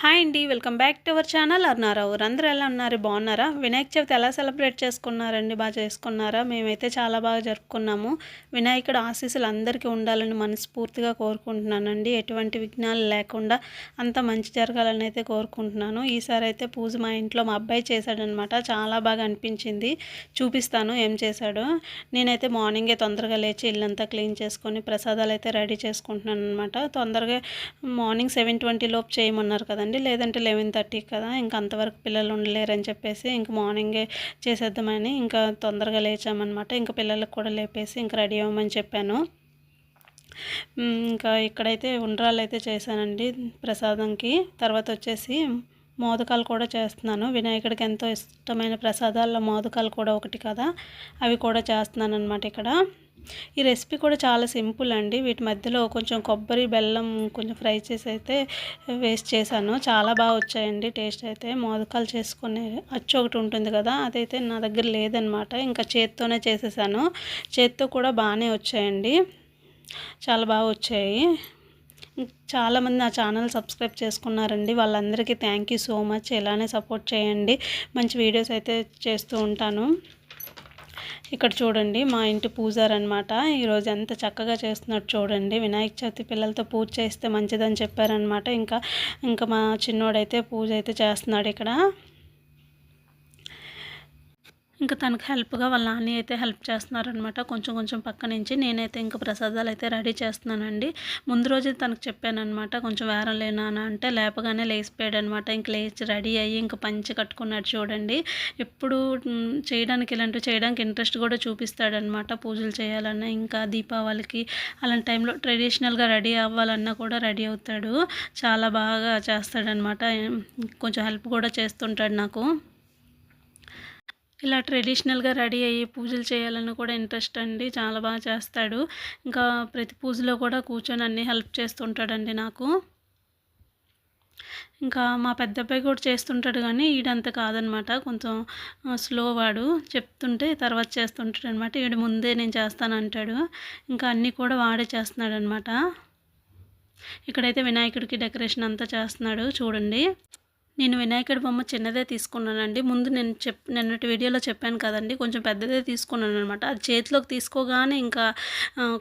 Hi అండి welcome back to our channel. Aruna Rao అందరూ ఎలా ఉన్నారు? బాగున్నారా? వినాయక చవితి ఎలా సెలబ్రేట్ చేసుకున్నారండి? బాగా చేసుకున్నారా? మేమైతే చాలా బాగా జరుపుకున్నాము. వినాయకుడు ఆశీస్సులు అందరికీ ఉండాలని మనస్ఫూర్తిగా కోరుకుంటున్నానండి. ఎటువంటి విఘ్నాలు లేకుండా అంత మంచి జరగాలని అయితే కోరుకుంటున్నాను. ఈసారి అయితే పూజ మా ఇంట్లో మా అబ్బాయి చేశాడనమాట. చాలా బాగా అనిపించింది. చూపిస్తాను ఏం చేశాడో. నేనైతే మార్నింగే తొందరగా లేచి ఇల్లంతా క్లీన్ చేసుకొని ప్రసాదాలు అయితే రెడీ చేసుకుంటున్నాను అనమాట తొందరగా మార్నింగ్ సెవెన్ ట్వంటీ లోపు చేయమన్నారు కదండి. లేదంటే లెవెన్ థర్టీ కదా ఇంకా అంతవరకు పిల్లలు ఉండలేరని చెప్పేసి ఇంక మార్నింగే చేసేద్దామని ఇంకా తొందరగా లేచామన్నమాట. ఇంకా పిల్లలకు కూడా లేపేసి ఇంకా రెడీ అవ్వమని చెప్పాను. ఇంకా ఇక్కడైతే ఉండ్రాలు అయితే చేశానండి ప్రసాదంకి. తర్వాత వచ్చేసి మోదకాలు కూడా చేస్తున్నాను. వినాయకుడికి ఎంతో ఇష్టమైన ప్రసాదాల్లో మోదకాలు కూడా ఒకటి కదా అవి కూడా చేస్తున్నాను అనమాట ఇక్కడ. ఈ రెసిపీ కూడా చాలా సింపుల్ అండి. వీటి మధ్యలో కొంచెం కొబ్బరి బెల్లం కొంచెం ఫ్రై చేసి అయితే వేస్ట్ చేశాను. చాలా బాగా వచ్చాయండి టేస్ట్ అయితే. మోదకాలు చేసుకునే అచ్చు ఒకటి ఉంటుంది కదా అదైతే నా దగ్గర లేదనమాట ఇంకా చేత్తోనే చేసేసాను. చేత్తో కూడా బాగానే వచ్చాయండి. చాలా బాగా వచ్చాయి. చాలామంది నా ఛానల్ సబ్స్క్రైబ్ చేసుకున్నారండి. వాళ్ళందరికీ థ్యాంక్ యూ సో మచ్. ఇలానే సపోర్ట్ చేయండి. మంచి వీడియోస్ అయితే చేస్తూ ఉంటాను. ఇక్కడ చూడండి మా ఇంటి పూజారు అనమాట ఈరోజు ఎంత చక్కగా చేస్తున్నట్టు చూడండి. వినాయక చవితి పిల్లలతో పూజ చేస్తే మంచిదని చెప్పారనమాట ఇంకా ఇంకా మా చిన్నోడైతే పూజ అయితే చేస్తున్నాడు ఇక్కడ. ఇంకా తనకు హెల్ప్గా వాళ్ళ నాని అయితే హెల్ప్ చేస్తున్నారనమాట కొంచెం కొంచెం పక్క నుంచి నేనైతే ఇంకా ప్రసాదాలు అయితే రెడీ చేస్తున్నానండి. ముందు రోజే తనకు చెప్పానమాట కొంచెం వేరం లేనా అంటే లేపగానే లేచిపోయాడు అనమాట ఇంక లేచి రెడీ అయ్యి ఇంకా పంచి కట్టుకున్నాడు చూడండి. ఎప్పుడు చేయడానికి ఇలాంటివి చేయడానికి ఇంట్రెస్ట్ కూడా చూపిస్తాడనమాట పూజలు చేయాలన్నా ఇంకా దీపావళికి అలాంటి టైంలో ట్రెడిషనల్గా రెడీ అవ్వాలన్నా కూడా రెడీ అవుతాడు. చాలా బాగా చేస్తాడనమాట కొంచెం హెల్ప్ కూడా చేస్తుంటాడు నాకు. ఇలా ట్రెడిషనల్గా రెడీ అయ్యి పూజలు చేయాలని కూడా ఇంట్రెస్ట్ అండి. చాలా బాగా చేస్తాడు. ఇంకా ప్రతి పూజలో కూడా కూర్చొని అన్నీ హెల్ప్ చేస్తుంటాడండి నాకు. ఇంకా మా పెద్ద అబ్బాయి కూడా చేస్తుంటాడు కానీ ఈడంత కాదనమాట. కొంచెం స్లో వాడు. చెప్తుంటే తర్వాత చేస్తుంటాడు అనమాట ఈడు ముందే నేను చేస్తానంటాడు. ఇంకా అన్నీ కూడా వాడే చేస్తున్నాడు అనమాట ఇక్కడైతే వినాయకుడికి డెకరేషన్ అంతా చేస్తున్నాడు. చూడండి. నేను వినాయకుడి బొమ్మ చిన్నదే తీసుకున్నానండి. ముందు నేను చెప్ నిన్నటి వీడియోలో చెప్పాను కదండి. కొంచెం పెద్దదే తీసుకున్నాను అనమాట అది చేతిలోకి తీసుకోగానే ఇంకా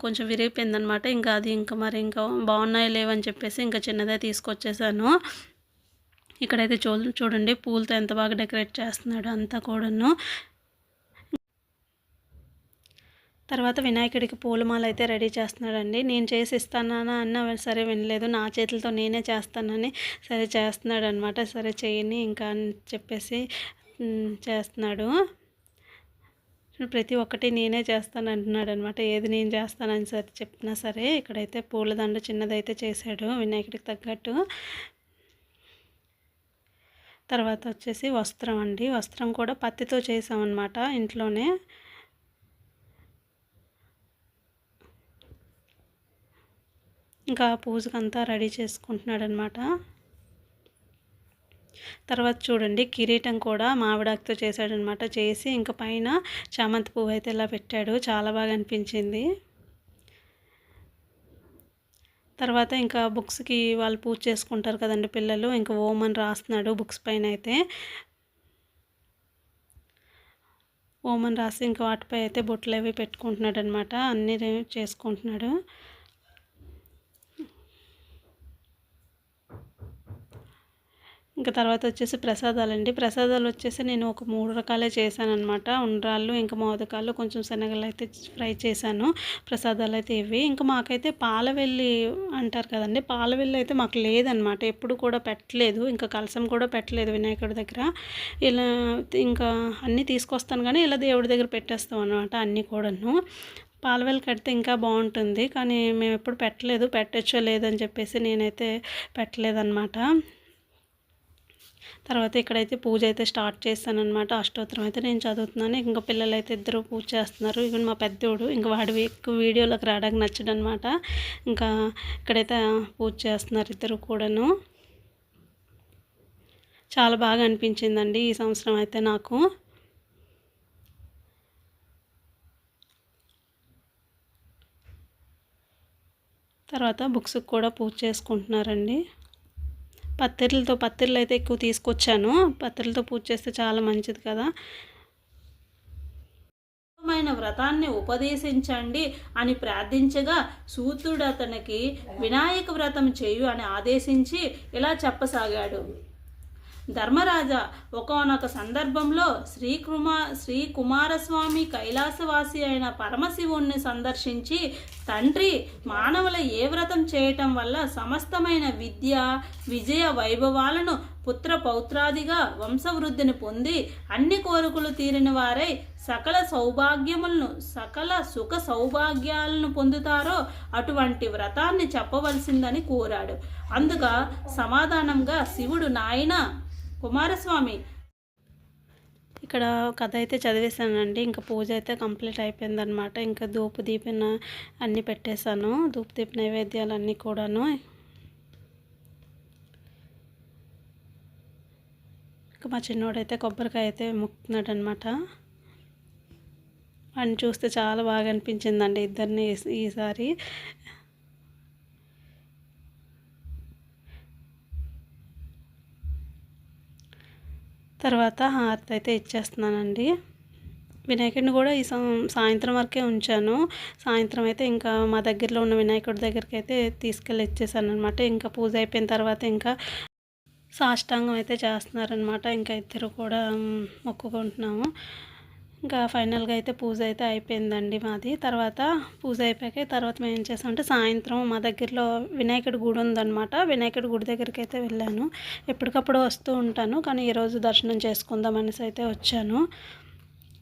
కొంచెం విరిగిపోయిందనమాట ఇంకా అది ఇంకా మరి ఇంకా బాగున్నాయో లేవని చెప్పేసి ఇంకా చిన్నదే తీసుకొచ్చేసాను. ఇక్కడైతే చూ చూడండి పూలతో ఎంత బాగా డెకరేట్ చేస్తున్నాడు అంతా కూడాను. తర్వాత వినాయకుడికి పూలమాల అయితే రెడీ చేస్తున్నాడండి. నేను చేసి ఇస్తానా అన్న సరే వినలేదు. నా చేతులతో నేనే చేస్తానని సరే చేస్తున్నాడు అనమాట సరే చేయని ఇంకా అని చెప్పేసి చేస్తున్నాడు. ప్రతి ఒక్కటి నేనే చేస్తాను అంటున్నాడు అనమాట ఏది నేను చేస్తానని సరే చెప్పినా సరే ఇక్కడైతే పూలదండ చిన్నదైతే చేశాడు వినాయకుడికి తగ్గట్టు. తర్వాత వచ్చేసి వస్త్రం అండి. వస్త్రం కూడా పత్తితో చేసామన్నమాట ఇంట్లోనే. ఇంకా పూజకంతా రెడీ చేసుకుంటున్నాడనమాట. తర్వాత చూడండి కిరీటం కూడా మామిడాకుతో చేశాడనమాట. చేసి ఇంకా పైన చామంతి పువ్వు అయితే ఇలా పెట్టాడు. చాలా బాగా అనిపించింది. తర్వాత ఇంకా బుక్స్కి వాళ్ళు పూజ చేసుకుంటారు కదండి పిల్లలు ఇంకా ఓం అని రాస్తున్నాడు బుక్స్ పైన అయితే. ఓం అని రాసి ఇంకా వాటిపై అయితే బొట్లు అవి పెట్టుకుంటున్నాడు అనమాట అన్నీ చేసుకుంటున్నాడు. ఇంకా తర్వాత వచ్చేసి ప్రసాదాలండి ప్రసాదాలు వచ్చేసి నేను ఒక మూడు రకాలే చేశాను అనమాట ఉండ్రాళ్ళు ఇంకా మోదకాలు కొంచెం శనగలు అయితే ఫ్రై చేశాను. ప్రసాదాలు అయితే ఇవి. ఇంకా మాకైతే పాలవెల్లి అంటారు కదండి. పాలవెల్లి అయితే మాకు లేదనమాట ఎప్పుడు కూడా పెట్టలేదు. ఇంకా కలసం కూడా పెట్టలేదు వినాయకుడి దగ్గర. ఇలా ఇంకా అన్నీ తీసుకొస్తాను కానీ ఇలా దేవుడి దగ్గర పెట్టేస్తాం అనమాట అన్నీ కూడాను. పాలవెల్లి కడితే ఇంకా బాగుంటుంది. కానీ మేము ఎప్పుడు పెట్టలేదు. పెట్టచ్చో లేదని చెప్పేసి నేనైతే పెట్టలేదన్నమాట. తర్వాత ఇక్కడైతే పూజ అయితే స్టార్ట్ చేస్తాను అనమాట అష్టోత్తరం అయితే నేను చదువుతున్నాను. ఇంకా పిల్లలు అయితే ఇద్దరు పూజ చేస్తున్నారు. ఈవెన్ మా పెద్దోడు ఇంకా వాడు ఎక్కువ వీడియోలోకి రావడానికి నచ్చడం అనమాట ఇంకా ఇక్కడైతే పూజ చేస్తున్నారు ఇద్దరు కూడాను. చాలా బాగా అనిపించిందండి ఈ సంవత్సరం అయితే నాకు. తర్వాత బుక్స్కి కూడా పూజ చేసుకుంటున్నారండి. పత్తిర్లతో పత్తిర్లు అయితే ఎక్కువ తీసుకొచ్చాను. పత్తిర్లతో పూజ చేస్తే చాలా మంచిది కదా. మైన వ్రతాన్ని ఉపదేశించండి అని ప్రార్థించగా సూతుడు అతనికి వినాయక వ్రతం చేయు అని ఆదేశించి ఇలా చెప్పసాగాడు. ధర్మరాజా ఒకనొక సందర్భంలో శ్రీకుమార్ శ్రీ కుమారస్వామి కైలాసవాసి అయిన పరమశివుణ్ణి సందర్శించి తండ్రి మానవుల ఏ వ్రతం చేయటం వల్ల సమస్తమైన విద్య విజయ వైభవాలను పుత్ర పౌత్రాదిగా వంశవృద్ధిని పొంది అన్ని కోరికలు తీరిన వారై సకల సౌభాగ్యములను సకల సుఖ సౌభాగ్యాలను పొందుతారో అటువంటి వ్రతాన్ని చెప్పవలసిందని కోరాడు. అందుక సమాధానంగా శివుడు నాయన కుమారస్వామి. ఇక్కడ కథ అయితే చదివేశానండి. ఇంకా పూజ అయితే కంప్లీట్ అయిపోయిందనమాట ఇంకా ధూపు దీపిన అన్నీ పెట్టేశాను. ధూపు దీప నైవేద్యాలు అన్నీ కూడాను. ఇంకా మా చిన్నోడైతే కొబ్బరికాయ అయితే ముక్కుతున్నాడు అనమాట అని చూస్తే చాలా బాగా అనిపించిందండి ఇద్దరిని ఈసారి. తర్వాత హారతి అయితే ఇచ్చేస్తున్నానండి. వినాయకుడిని కూడా ఈ సాయంత్రం వరకే ఉంచాను. సాయంత్రం అయితే ఇంకా మా దగ్గరలో ఉన్న వినాయకుడి దగ్గరికి అయితే తీసుకెళ్ళి ఇచ్చేసాను అనమాట ఇంకా పూజ అయిపోయిన తర్వాత ఇంకా సాష్టాంగం అయితే చేస్తున్నారనమాట ఇంకా ఇద్దరు కూడా మొక్కుకుంటున్నాము. ఇంకా ఫైనల్గా అయితే పూజ అయితే అయిపోయిందండి మాది. తర్వాత పూజ అయిపోయాక తర్వాత మేము ఏం చేసామంటే సాయంత్రం మా దగ్గరలో వినాయకుడి గుడి ఉందన్నమాట. వినాయకుడి గుడి దగ్గరికి అయితే వెళ్ళాను. ఎప్పటికప్పుడు వస్తూ ఉంటాను కానీ ఈరోజు దర్శనం చేసుకుందాం అనేసి అయితే వచ్చాను.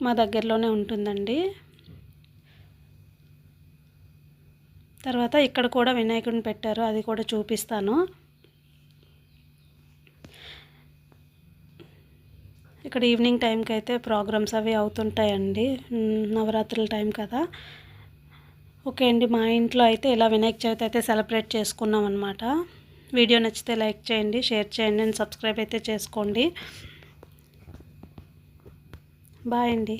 మా దగ్గరలోనే ఉంటుందండి. తర్వాత ఇక్కడ కూడా వినాయకుడిని పెట్టారు అది కూడా చూపిస్తాను. ఇక్కడ ఈవినింగ్ టైంకి అయితే ప్రోగ్రామ్స్ అవి అవుతుంటాయండి. నవరాత్రుల టైం కదా. ఓకే అండి మా ఇంట్లో అయితే ఇలా వినాయక చవితి అయితే సెలబ్రేట్ చేసుకున్నాం అనమాట వీడియో నచ్చితే లైక్ చేయండి షేర్ చేయండి అండ్ సబ్స్క్రైబ్ అయితే చేసుకోండి. బాయ్ అండి.